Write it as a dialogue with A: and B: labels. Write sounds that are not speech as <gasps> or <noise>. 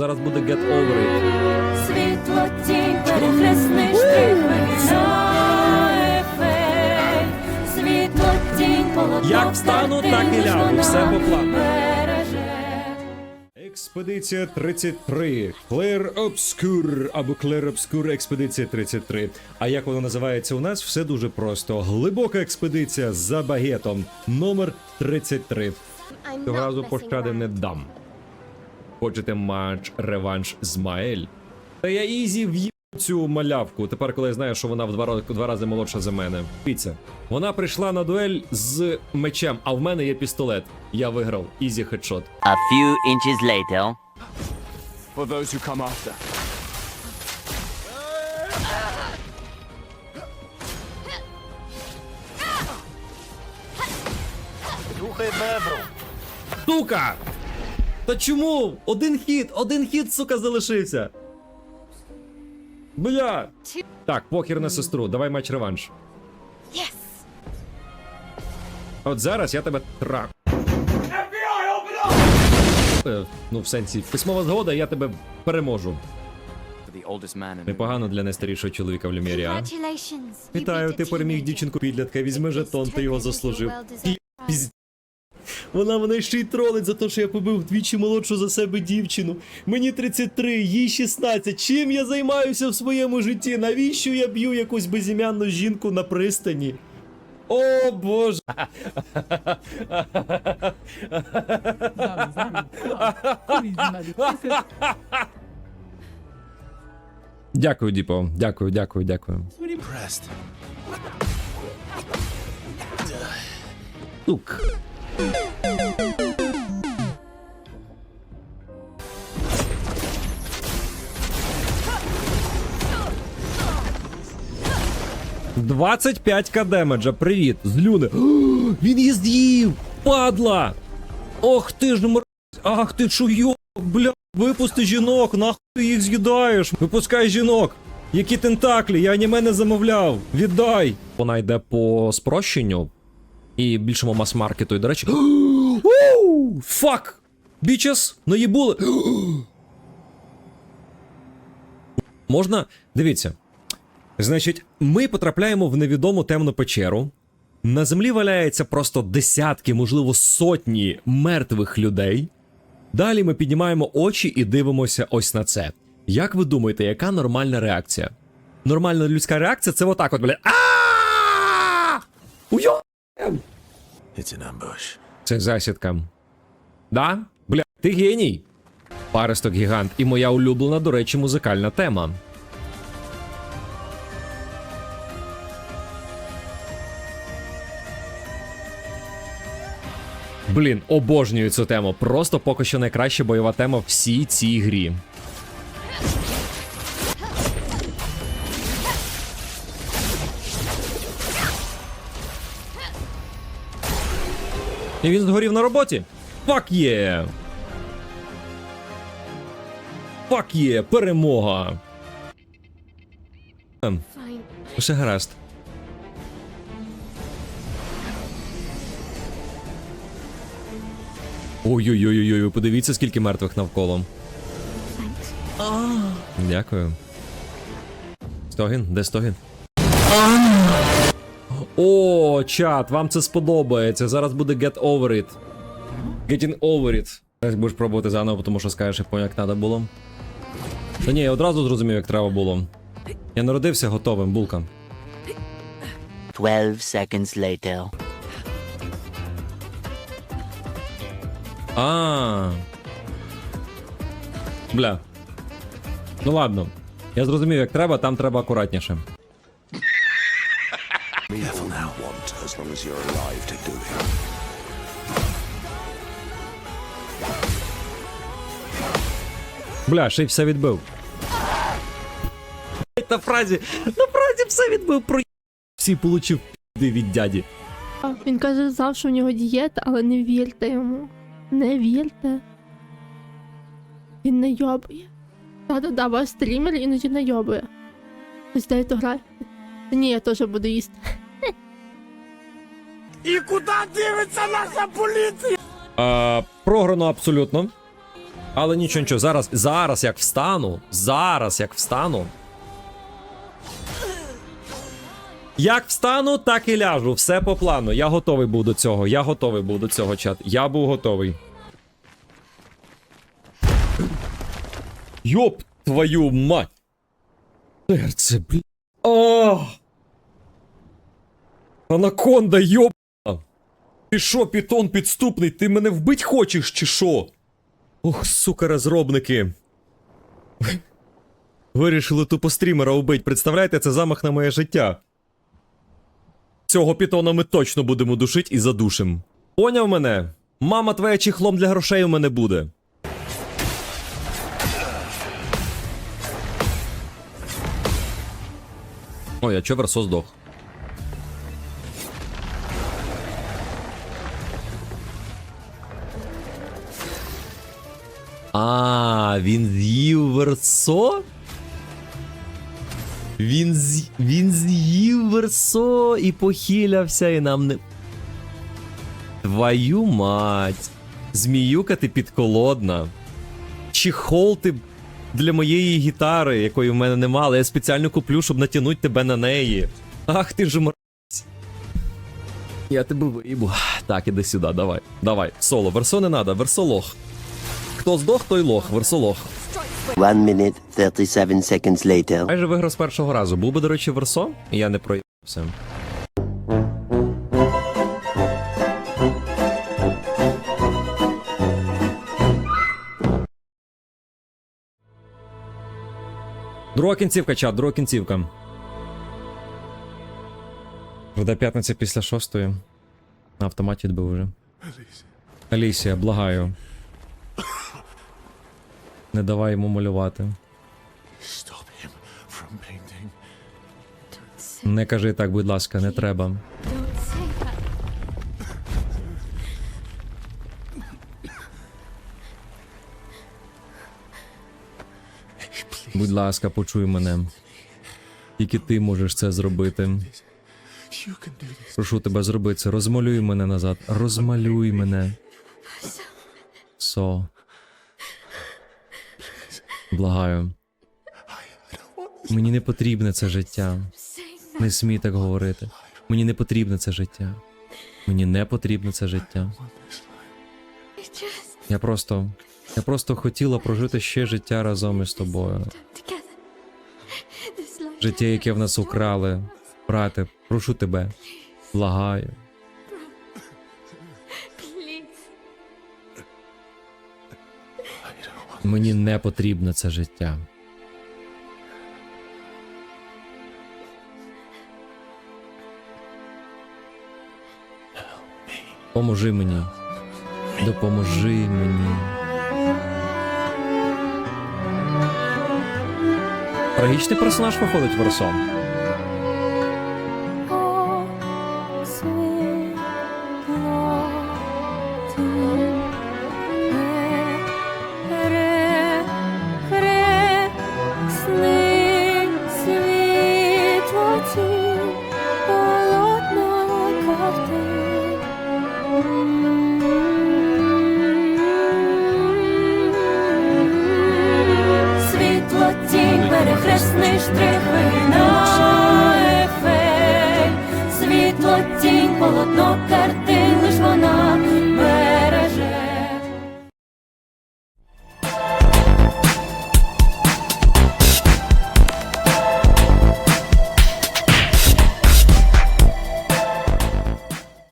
A: Зараз буде Get Over It.
B: Світло тінь, перехресний штрих вирізає. Світло тінь, полотно
A: Як встану, так і лягу, все по плану. Експедиція 33. Клер Обскур або Клер Обскур Експедиція 33. А як вона називається у нас? Все дуже просто. Глибока експедиція за багетом. Номер 33. Цього разу пощади не дам. Хочете матч реванш з Маель? Та я ізі в'їв цю малявку. Тепер, коли я знаю, що вона в два, два рази молодша за мене. Дивіться, вона прийшла на дуель з мечем, а в мене є пістолет. Я виграв. Ізі хедшот.
C: A few inches later.
D: for those who come after.
A: Сука! Та чому? Один хід, один хід, сука, залишився. Бля. Так, похер на сестру, давай матч реванш.
B: Yes!
A: От зараз я тебе трак. Е, Ну, в сенсі, письмова згода, я тебе переможу. Непогано для найстарішого чоловіка в Люмірі, а? Вітаю, ти переміг дівчинку підлітка, візьми жетон, ти його заслужив. Вона мене ще й тролить за те, що я побив вдвічі молодшу за себе дівчину. Мені 33, їй 16. Чим я займаюся в своєму житті? Навіщо я б'ю якусь безім'янну жінку на пристані? О боже. Дякую, Діпо. Дякую, дякую, дякую.
D: Impressed.
A: Тук. Двадцять п'ять к демеджа, привіт, з люни. О, <gasps> Він її з'їв! Падла! Ох ти ж мр... Ах ти чуйо, бля, випусти жінок, нахуй ти їх з'їдаєш. Випускай жінок. Які тентаклі, я аніме не замовляв. Віддай. Вона йде по спрощенню і більшому мас-маркету. І, до речі. <gasps> Фак! Бічес, наїбули. <gasps> Можна. Дивіться. Значить, ми потрапляємо в невідому темну печеру. На землі валяється просто десятки, можливо, сотні мертвих людей. Далі ми піднімаємо очі і дивимося ось на це. Як ви думаєте, яка нормальна реакція? Нормальна людська реакція це отак от, бля. А! Це засідка. Да? Бля, ти геній. Паросток гігант і моя улюблена, до речі, музикальна тема. Блін, обожнюю цю тему. Просто поки що найкраща бойова тема в всій цій грі. І він згорів на роботі? Фак є! Фак є! Перемога! Ем, Все гаразд. Ой-ой-ой, подивіться, скільки мертвих навколо. Дякую. Стогін? Де Стогін? О, чат, вам це сподобається. Зараз буде get over it. Getting over it. Зараз будеш пробувати заново, тому що скажеш, я поняв, як треба було. Та ні, я одразу зрозумів, як треба було. Я народився готовим, булка.
C: 12 seconds later.
A: А. Бля. Ну ладно. Я зрозумів, як треба, там треба акуратніше.
E: As long as you're alive to do it.
A: Бля, ще й все відбив. На фразі, на фразі все відбив про всі получив пі***ди від дяді.
F: Він каже, знав, що в нього дієта, але не вірте йому. Не вірте. Він не йобує. Та-да-да, ваш стрімер іноді не йобує. Ось де то грає. Ні, я теж буду їсти.
A: А, програно абсолютно. Але нічого, нічого, зараз, зараз як встану, зараз як встану. Як встану, так і ляжу. Все по плану. Я готовий був до цього. Я готовий був до цього, чат. Я був готовий. Йоп твою мать. Серце, блін. Анаконда, йоп. Ти що, пітон підступний? Ти мене вбить хочеш, чи що? Ох, сука, розробники. Вирішили тупо стрімера убить. Представляєте, це замах на моє життя. Цього пітона ми точно будемо душить і задушим. Поняв мене? Мама твоя чехлом для грошей у мене буде. Ой, а чо Версо здох? А, він з'їв Версо? Він з... він з'їв Версо і похилявся, і нам не. Твою мать. Зміюка ти підколодна. Чехол ти для моєї гітари, якої в мене нема, але я спеціально куплю, щоб натягнути тебе на неї. Ах ти ж мразь. Я тебе виїбу. Так, іди сюди, давай. Давай. Соло. Версо не надо, версо лох. Хто здох, той лох, версо лох.
C: One minute, 37 seconds later.
A: Майже виграв з першого разу. Був би, до речі, Версо, і я не проїбався. Друга кінцівка, чат, друга кінцівка. Вже п'ятниця після шостої. На автоматі відбив уже. Алісія, благаю. Не давай йому малювати.
E: Stop him from painting.
A: Не кажи так, будь ласка, не треба. Будь ласка, почуй мене. Тільки ти можеш це зробити. Прошу тебе зроби це. Розмалюй мене назад. Розмалюй мене. Со. Благаю. Мені не потрібне це життя. Не смій так говорити. Мені не потрібне це життя. Мені не потрібне це життя. Я просто. Я просто хотіла прожити ще життя разом із тобою. Життя, яке в нас украли. Брате, прошу тебе. Благаю. Мені не потрібне це життя. Поможи мені. Допоможи мені. Трагічний персонаж виходить в
B: О, Світло тінь, полотно картин, лиш вона